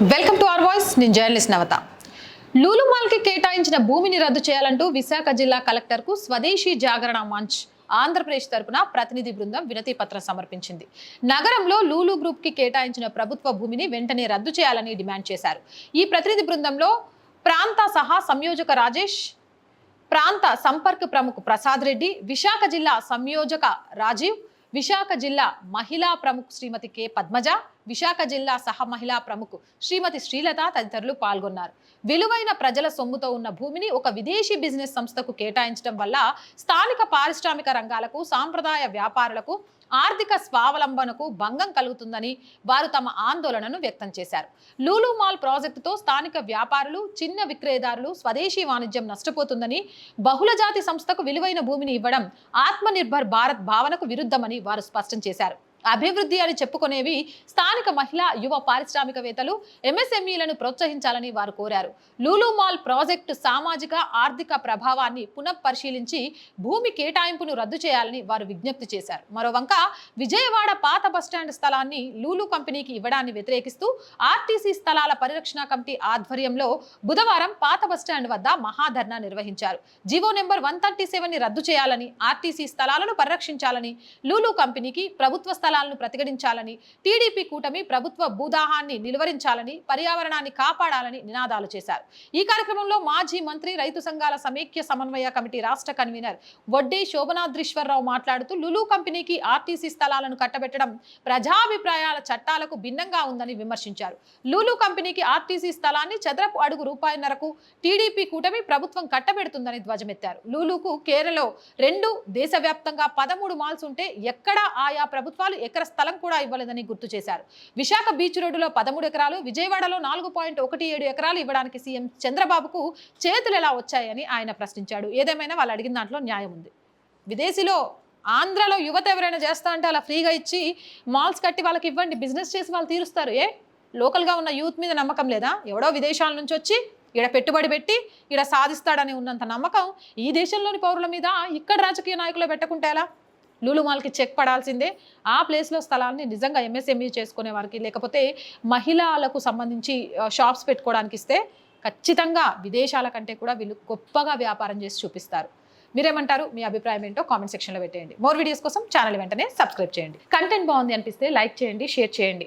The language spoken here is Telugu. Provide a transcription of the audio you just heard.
వెల్కమ్ టు అవర్ వాయిస్ నేను జర్నలిస్ట్ నవత. లూలుమాల్కి కేటాయించిన భూమిని రద్దు చేయాలంటూ విశాఖ జిల్లా కలెక్టర్కు స్వదేశీ జాగరణ మంచ్ ఆంధ్రప్రదేశ్ తరపున ప్రతినిధి బృందం వినతి పత్రం సమర్పించింది. నగరంలో లూలు గ్రూప్కి కేటాయించిన ప్రభుత్వ భూమిని వెంటనే రద్దు చేయాలని డిమాండ్ చేశారు. ఈ ప్రతినిధి బృందంలో ప్రాంత సహా సంయోజక రాజేష్ ప్రాంత సంపర్క్ ప్రముఖ్ ప్రసాద్ రెడ్డి విశాఖ జిల్లా సంయోజక రాజీవ్ విశాఖ జిల్లా మహిళా ప్రముఖ్ శ్రీమతి కె. పద్మజ విశాఖ జిల్లా సహ మహిళా ప్రముఖ శ్రీమతి శ్రీలత తదితరులు పాల్గొన్నారు. విలువైన ప్రజల సొమ్ముతో ఉన్న భూమిని ఒక విదేశీ బిజినెస్ సంస్థకు కేటాయించడం వల్ల స్థానిక పారిశ్రామిక రంగాలకు సాంప్రదాయ వ్యాపారులకు ఆర్థిక స్వావలంబనకు భంగం కలుగుతుందని వారు తమ ఆందోళనను వ్యక్తం చేశారు. లూలు మాల్ ప్రాజెక్టుతో స్థానిక వ్యాపారులు చిన్న విక్రయదారులు స్వదేశీ వాణిజ్యం నష్టపోతుందని బహుళజాతి సంస్థకు విలువైన భూమిని ఇవ్వడం ఆత్మనిర్భర్ భారత్ భావనకు విరుద్ధమని వారు స్పష్టం చేశారు. అభివృద్ధి అని చెప్పుకునేవి స్థానిక మహిళా యువ పారిశ్రామికవేత్తలు ఎంఎస్ఎంఈలను ప్రోత్సహించాలని వారు కోరారు. లూలు మాల్ ప్రాజెక్టు సామాజిక ఆర్థిక ప్రభావాన్ని పునఃపరిశీలించి భూమి కేటాయింపును రద్దు చేయాలని వారు విజ్ఞప్తి చేశారు. మరోవంక విజయవాడ పాత బస్టాండ్ స్థలాన్ని లూలు కంపెనీకి ఇవ్వడాన్ని వ్యతిరేకిస్తూ ఆర్టీసీ స్థలాల పరిరక్షణ కమిటీ ఆధ్వర్యంలో బుధవారం పాత బస్టాండ్ వద్ద మహాధర్నా నిర్వహించారు. G O number one thirty సెవెన్ని రద్దు చేయాలని ఆర్టీసీ స్థలాలను పరిరక్షించాలని లూలు కంపెనీకి ప్రభుత్వ స్థలాలను ప్రతిఘటించాలని టీడీపీ కూటమి ప్రభుత్వ భూదాహాన్ని నిలువరించాలని పర్యావరణాన్ని కాపాడాలని నినాదాలు చేశారు. ఈ కార్యక్రమంలో మాజీ మంత్రి రైతు సంఘాల సమైక్య సమన్వయ కమిటీ రాష్ట్ర కన్వీనర్ వడ్డే శోభనాద్రీశ్వరరావు మాట్లాడుతూ లులు కంపెనీకి ఆర్టీసీ స్థలాలను కట్టబెట్టడం ప్రజాభిప్రాయాల చట్టాలకు భిన్నంగా ఉందని విమర్శించారు. లూలు కంపెనీకి ఆర్టీసీ స్థలాన్ని చదరపు అడుగు రూపాయన్నరకు టీడీపీ కూటమి ప్రభుత్వం కట్టబెడుతుందని ధ్వజమెత్తారు. లూలుకు కేరళలో రెండు దేశవ్యాప్తంగా పదమూడు మాల్స్ ఉంటే ఎక్కడా ఆయా ప్రభుత్వాలు ఎకర స్థలం కూడా ఇవ్వలేదని గుర్తు చేశారు. విశాఖ బీచ్ రోడ్డులో పదమూడు ఎకరాలు విజయవాడలో నాలుగు పాయింట్ ఒకటి ఏడు ఎకరాలు ఇవ్వడానికి సీఎం చంద్రబాబుకు చేతులు ఎలా వచ్చాయని ఆయన ప్రశ్నించాడు. ఏదేమైనా వాళ్ళు అడిగిన దాంట్లో న్యాయం ఉంది. విదేశీలో ఆంధ్రలో యువత ఎవరైనా చేస్తా అంటే అలా ఫ్రీగా ఇచ్చి మాల్స్ కట్టి వాళ్ళకి ఇవ్వండి బిజినెస్ చేసి వాళ్ళు తీరుస్తారు. ఏ? లోకల్గా ఉన్న యూత్ మీద నమ్మకం లేదా? ఎవడో విదేశాల నుంచి వచ్చి ఈడ పెట్టుబడి పెట్టి ఈడ సాధిస్తాడని ఉన్నంత నమ్మకం ఈ దేశంలోని పౌరుల మీద ఇక్కడ రాజకీయ నాయకులు పెట్టుకుంటే ఎలా? లూలు మాల్కి చెక్ పడాల్సిందే. ఆ ప్లేస్లో స్థలాన్ని నిజంగా ఎంఎస్ఎంఈ చేసుకునే వారికి లేకపోతే మహిళలకు సంబంధించి షాప్స్ పెట్టుకోవడానికి ఇస్తే ఖచ్చితంగా విదేశాల కంటే కూడా వీళ్ళు గొప్పగా వ్యాపారం చేసి చూపిస్తారు. మీరేమంటారు? మీ అభిప్రాయం ఏంటో కామెంట్ సెక్షన్లో పెట్టేయండి. మోర్ వీడియోస్ కోసం ఛానల్ వెంటనే సబ్స్క్రైబ్ చేయండి. కంటెంట్ బాగుంది అనిపిస్తే లైక్ చేయండి షేర్ చేయండి.